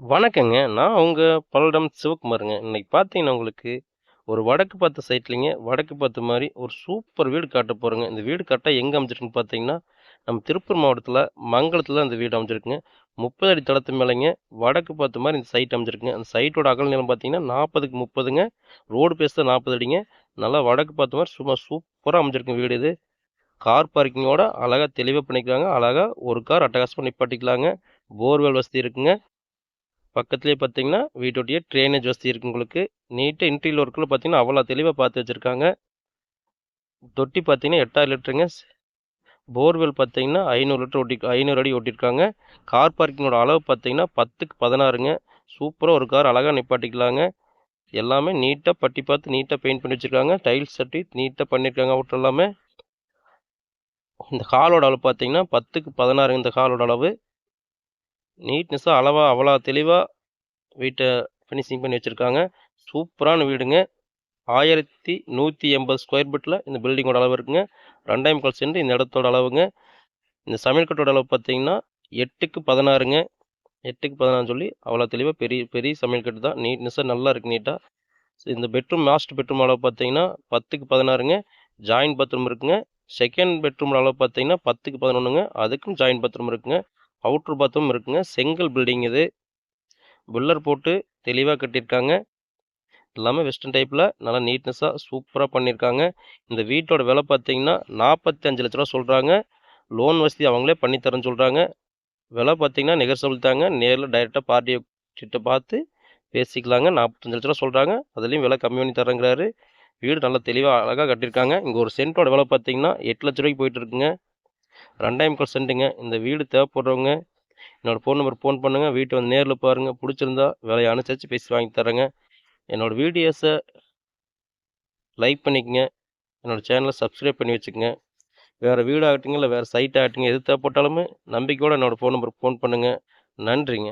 வணக்கங்க. நான் உங்க பல்லடம் சிவகுமாருங்க. இன்னைக்கு பார்த்தீங்கன்னா, உங்களுக்கு ஒரு வடக்கு பார்த்த சைட்லிங்க வடக்கு பார்த்த மாதிரி ஒரு சூப்பர் வீடு காட்ட போறேங்க. இந்த வீடு கரெக்ட்டா எங்கே அமைஞ்சிருக்குன்னு பார்த்தீங்கன்னா, நம்ம திருப்பூர் மாவட்டத்தில் மங்கலத்தில் இந்த வீடு அமைஞ்சிருக்குங்க. 30 அடி தளத்து மேலேங்க வடக்கு பார்த்த மாதிரி இந்த சைட் அமைஞ்சிருக்குங்க. அந்த சைட்டோட அகல நிலம் பார்த்தீங்கன்னா, 40க்கு 30ங்க. ரோடு பேஸ் தான் 40 அடிங்க. நல்லா வடக்கு பார்த்த மாதிரி சும்மா சூப்பராக அமைஞ்சிருக்கும் வீடு இது. கார் பார்க்கிங்கோட அழகாக தெளிவாக பண்ணிக்கலாங்க அழகாக ஒரு கார் அட்டகாசமா நிப்பாட்டிக்கலாங்க. போர்வெல் வசதி இருக்குங்க. பக்கத்துலேயே பார்த்தீங்கன்னா, வீட்டோடைய ட்ரைனேஜ் வசதி இருக்கு உங்களுக்கு. நீட்டாக இன்ட்ரியல் ஒர்க்கில் பார்த்தீங்கன்னா, அவ்வளோ தெளிவாக பார்த்து வச்சுருக்காங்க தொட்டி பார்த்தீங்கன்னா 8000 லிட்டருங்க. போர்வெல் பார்த்தீங்கன்னா ஐநூறு லிட்டர் ஓட்டி ஐநூறு அடி ஓட்டியிருக்காங்க. கார் பார்க்கிங்கோட அளவு பார்த்தீங்கன்னா பத்துக்கு பதினாறுங்க சூப்பராக ஒரு கார் அழகாக நிப்பாட்டிக்கலாங்க. எல்லாமே நீட்டாக பட்டி பார்த்து நீட்டாக பெயிண்ட் பண்ணி வச்சுருக்காங்க டைல்ஸ் சட்டி நீட்டாக பண்ணியிருக்காங்க அவுட்டர் எல்லாமே. இந்த ஹாலோட அளவு பார்த்தீங்கன்னா, 10க்கு 16ங்க இந்த ஹாலோட அளவு. நீட்னஸா அளவாக அவ்வளோ தெளிவாக வீட்டை ஃபினிஷிங் பண்ணி வச்சுருக்காங்க சூப்பரான வீடுங்க. 1180 ஸ்கொயர் ஃபீட்டில் இந்த பில்டிங்கோட அளவு இருக்குங்க. ரெண்டாயிரம் கால் சென்று இந்த இடத்தோட அளவுங்க. இந்த சமையல் கட்டோட அளவு பார்த்தீங்கன்னா, 8க்கு 16ங்க. 8க்கு 16ன்னு சொல்லி அவ்வளோ தெளிவாக பெரிய பெரிய சமையல் கட்டு தான். நீட்னஸா நல்லா இருக்குது நீட்டாக இந்த பெட்ரூம் மாஸ்டர் பெட்ரூம் அளவு பார்த்தீங்கன்னா, பத்துக்கு பதினாறுங்க ஜாயின்ட் பாத்ரூம் இருக்குங்க. செகண்ட் பெட்ரூம் அளவு பார்த்தீங்கன்னா, 10க்கு 11ங்க. அதுக்கும் ஜாயின்ட் பாத்ரூம் இருக்குங்க. அவுட்ரு பாத்ரூம் இருக்குங்க. செங்கல் பில்டிங் இது. பில்லர் போட்டு தெளிவாக கட்டியிருக்காங்க. எல்லாமே வெஸ்டர்ன் டைப்பில் நல்லா நீட்னஸாக சூப்பராக பண்ணியிருக்காங்க. இந்த வீட்டோட விலை பார்த்தீங்கன்னா, நாற்பத்தஞ்சு லட்சரூவா சொல்கிறாங்க லோன் வசதி அவங்களே பண்ணித்தரேன்னு தரேன்னு விலை பார்த்தீங்கன்னா, நெகோசியபிள் தாங்க. நேரில் டைரெக்டாக பார்ட்டி கிட்ட பார்த்து பேசிக்கலாங்க. நாற்பத்தஞ்சு லட்ச ரூபா சொல்கிறாங்க அதுலேயும் விலை கம்மி பண்ணி தரேங்கிறாரு. வீடு நல்லா தெளிவாக அழகாக கட்டியிருக்காங்க. இங்கே ஒரு சென்ட்டோட விலை பார்த்தீங்கன்னா, எட்டு லட்ச ரூபாய்க்கு போயிட்டு இருக்குங்க. 2 1/4 சென்ட்டுங்க. இந்த வீடு தேவைப்படுறவங்க என்னோடய ஃபோன் நம்பருக்கு ஃபோன் பண்ணுங்கள் வீட்டை வந்து நேரில் பாருங்கள் பிடிச்சிருந்தா விலைய அனுசரித்து பேசி வாங்கி தரேங்க. என்னோடய வீடியோஸை லைக் பண்ணிக்கங்க. என்னோட சேனலை சப்ஸ்கிரைப் பண்ணி வச்சுக்கோங்க வேறு வீடு ஆகட்டுங்க, இல்லை வேறு சைட் ஆகட்டுங்க, எது தேவைப்பட்டாலுமே நம்பிக்கையோடு என்னோடய ஃபோன் நம்பருக்கு ஃபோன் பண்ணுங்கள் நன்றிங்க.